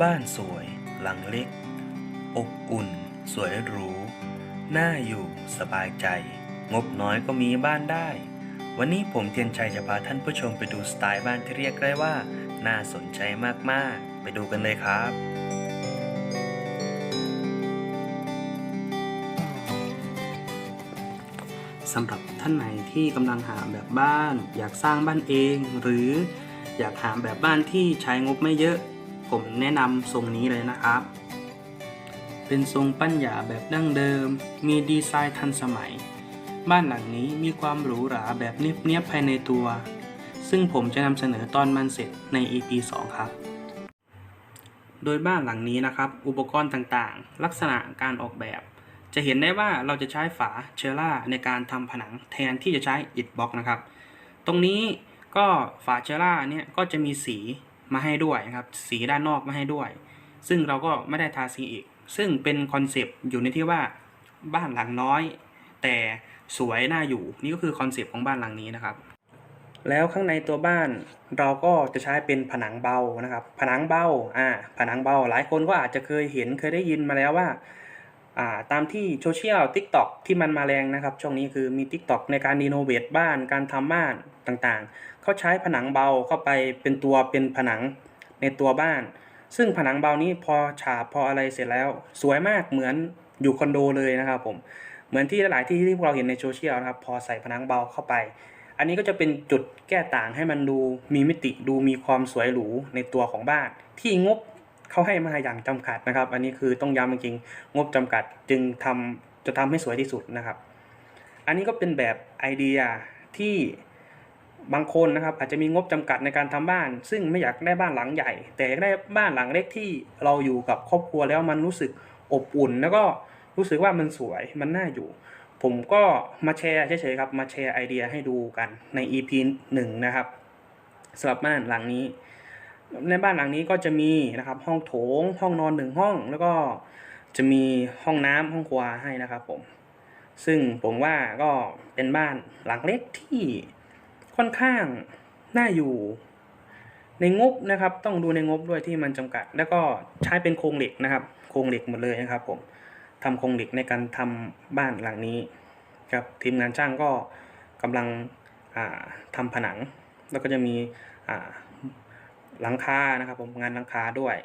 บ้านสวย หลังเล็ก อบอุ่น สวยหรู น่าอยู่สบายใจ งบน้อยก็มีบ้านได้ วันนี้ผมเทียนชัยจะพาท่านผู้ชมไปดูสไตล์บ้านที่เรียกได้ว่า น่าสนใจมาก ๆ ไปดูกันเลยครับสำหรับท่านไหนที่กำลังหาแบบบ้าน อยากสร้างบ้านเอง หรืออยากหาแบบบ้านที่ใช้งบไม่เยอะ ผมแนะนำทรงนี้เลยนะครับ เป็นทรงปั้นหยาแบบดั้งเดิม มีดีไซน์ทันสมัย บ้านหลังนี้มีความหรูหราแบบเนียบๆภายในตัว ซึ่งผมจะนำเสนอตอนมันเสร็จใน EP 2 ครับ โดยบ้านหลังนี้นะครับ อุปกรณ์ต่างๆ ลักษณะการออกแบบ จะเห็นได้ว่าเราจะใช้ฝาเชอร่าในการทำผนังแทนที่จะใช้อิฐบล็อกนะครับ ตรงนี้ก็ฝาเชอร่าเนี่ยก็จะมีสี มาให้ด้วยนะครับ สีด้านนอกมาให้ด้วย ซึ่งเราก็ไม่ได้ทาสีอีก ซึ่งเป็นคอนเซปต์อยู่ในที่ว่าบ้านหลังน้อย แต่สวยน่าอยู่นี่ก็คือคอนเซปต์ของบ้านหลังนี้นะครับ แล้วข้างในตัวบ้านเราก็จะใช้เป็นผนังเบานะครับ ผนังเบาอ่าผนังเบาหลายคนก็อาจจะเคยเห็นเคยได้ยินมาแล้วว่า อ่าตามที่โซเชียล TikTok ที่มันมาแรงนะครับ ช่วงนี้คือมี TikTok ในการรีโนเวทบ้านการทำบ้านต่างๆ เขาใช้ผนังเบาเข้าไปเป็นตัวเป็นผนังในตัวบ้าน ซึ่งผนังเบานี้พอฉาบพออะไรเสร็จแล้ว สวยมากเหมือนอยู่คอนโดเลยนะครับผมเหมือนที่หลายที่ที่พวกเราเห็นในโซเชียลนะครับพอใส่ผนังเบาเข้าไป อันนี้ก็จะเป็นจุดแก้ต่างให้มันดูมีมิติดูมีความสวยหรูในตัวของบ้าน ที่งบ เขาให้มาอย่างจำกัดนะครับ อันนี้คือต้องย้ำจริงๆงบจำกัดจึงทำจะทำให้สวยที่สุดนะครับ อันนี้ก็เป็นแบบไอเดียที่บางคนนะครับอาจจะมีงบจำกัดในการทำบ้าน ซึ่งไม่อยากได้บ้านหลังใหญ่ แต่อยากได้บ้านหลังเล็กที่เราอยู่กับครอบครัวแล้วมันรู้สึกอบอุ่น แล้วก็รู้สึกว่ามันสวยมันน่าอยู่ ผมก็มาแชร์เฉยๆครับมาแชร์ไอเดียให้ดูกันใน EP หนึ่งนะครับสำหรับบ้านหลังนี้ ในบ้านหลังนี้ก็จะมีนะครับ ห้องโถง ห้องนอนหนึ่งห้อง แล้วก็จะมีห้องน้ำห้องครัวให้นะครับผม ซึ่งผมว่าก็เป็นบ้านหลังเล็กที่ค่อนข้างน่าอยู่ในงบนะครับ ต้องดูในงบด้วยที่มันจำกัด แล้วก็ใช้เป็นโครงเหล็กนะครับ โครงเหล็กหมดเลยนะครับผมทำโครงเหล็กในการทำบ้านหลังนี้ครับทีมงานช่างก็กำลังอ่าทำผนัง แล้วก็จะมีอ่า หลังคานะครับ ผมงานหลังคาด้วย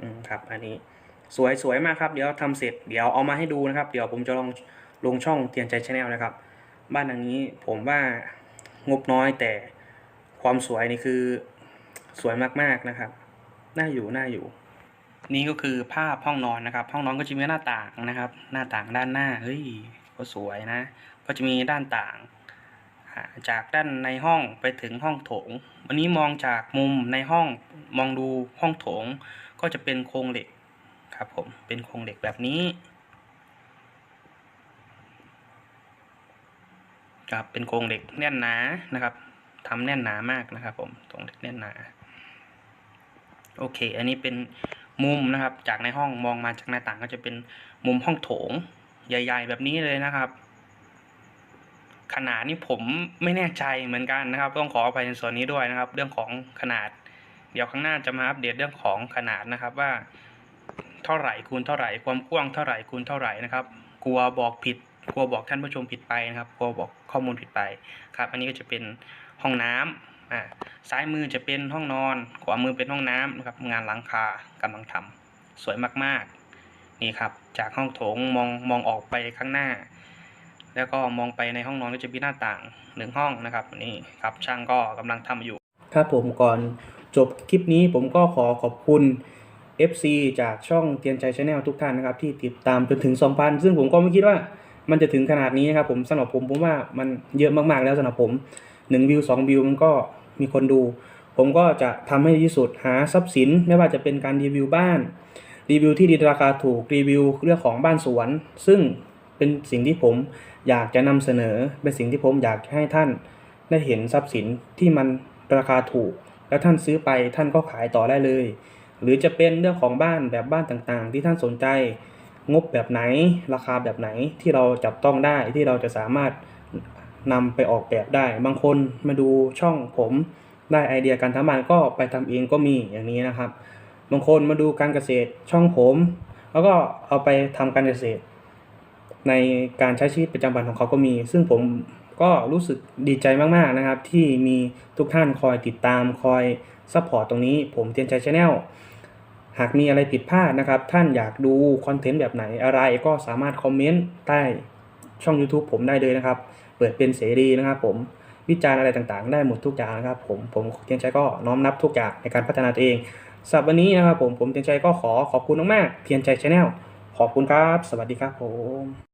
อืมครับ อันนี้สวยสวยมากครับ เดี๋ยวทำเสร็จเดี๋ยวเอามาให้ดูนะครับ เดี๋ยวผมจะลองลงช่องเตียนใจชาแนลนะครับ บ้านหลังนี้ผมว่างบน้อยแต่ความสวยนี่คือสวยมากๆนะครับน่าอยู่น่าอยู่ นี่ก็คือภาพห้องนอนนะครับ ห้องนอนก็จะมีหน้าต่างนะครับ หน้าต่างด้านหน้าเฮ้ยก็สวยนะ ก็จะมีด้านต่าง จากด้านในห้องไปถึงห้องโถง วันนี้มองจากมุมในห้องมองดูห้องโถง ก็จะเป็นโครงเหล็กครับผมเป็นโครงเหล็กแบบนี้ครับเป็นโครงเหล็กแน่นหนานะครับทำแน่นหนามากนะครับ ผมโครงเหล็กแน่นหนา โอเค อันนี้เป็นมุมนะครับ จากในห้องมองมาจากหน้าต่างก็จะเป็นมุมห้องโถง ใหญ่ ๆ แบบนี้เลยนะครับ นาดนี้ผมไม่แน่ใจเหมือนกันนะครับ ต้องขออภัยในส่วนนี้ด้วยนะครับ เรื่องของขนาด เดี๋ยวข้างหน้าจะมาอัปเดตเรื่องของขนาดนะครับว่า เท่าไหร่คูณเท่าไหร่ความกว้างเท่าไหร่คูณเท่าไหร่นะครับ กลัวบอกผิดกลัวบอกท่านผู้ชมผิดไปนะครับกลัวบอกข้อมูลผิดไปครับ อันนี้ก็จะเป็นห้องน้ำอ่าซ้ายมือจะเป็นห้องนอน ขวามือเป็นห้องน้ำนะครับงานหลังคากำลังทำสวยมากๆนี่ครับ จากห้องโถงมองมองออกไปข้างหน้า แล้วก็มองไปในห้องนอนก็จะมีหน้าต่างหนึ่งห้องนะครับนี่ครับช่างก็กำลังทำอยู่ครับผมก่อนจบคลิปนี้ผมก็ขอขอบคุณ FC จากช่องเตียนใจชาแนลทุกท่านนะครับ ที่ติดตามจนถึง 2,000 ซึ่งผมก็ไม่คิดว่ามันจะถึงขนาดนี้นะครับผมสำหรับผมผมว่ามันเยอะมากๆแล้วสำหรับผม 1 วิว 2 วิวมันก็มีคนดู ผมก็จะทำให้ดีที่สุดหาทรัพย์สิน ไม่ว่าจะเป็นการรีวิวบ้าน รีวิวที่ดินราคาถูกรีวิวเรื่องของบ้านสวน ซึ่ง เป็นสิ่งที่ผมอยากจะนำเสนอ เป็นสิ่งที่ผมอยากให้ท่านได้เห็นทรัพย์สินที่มันราคาถูก แล้วท่านซื้อไปท่านก็ขายต่อได้เลย หรือจะเป็นเรื่องของบ้านแบบบ้านต่างๆ ที่ท่านสนใจ งบแบบไหน ราคาแบบไหนที่เราจับต้องได้ที่เราจะสามารถนำไปออกแบบได้ บางคนมาดูช่องผมได้ไอเดียการทำบ้านก็ไปทำเองก็มีอย่างนี้นะครับ บางคนมาดูการเกษตรช่องผม แล้วก็เอาไปทำการเกษตร ในการใช้ชีวิตประจำวันของเขาก็มี ซึ่งผมก็รู้สึกดีใจมากๆนะครับ ที่มีทุกท่านคอยติดตามคอยซัพพอร์ตตรงนี้ ผมเทียนใจชาแนลหากมีอะไรผิดพลาดนะครับ ท่านอยากดูคอนเทนต์แบบไหนอะไรก็สามารถคอมเมนต์ใต้ช่อง YouTube ผมได้เลยนะครับ เปิดเป็นเสรีนะครับผมวิจารณ์อะไรต่างๆ ได้หมดทุกอย่างนะครับผมผมเทียนชัยก็น้อมนับทุกอย่างในการพัฒนาตัวเองสำหรับวันนี้นะครับผมผมเทียนชัยก็ขอขอบคุณมากๆเทียนชัยชาแนลขอบคุณครับ สวัสดีครับผม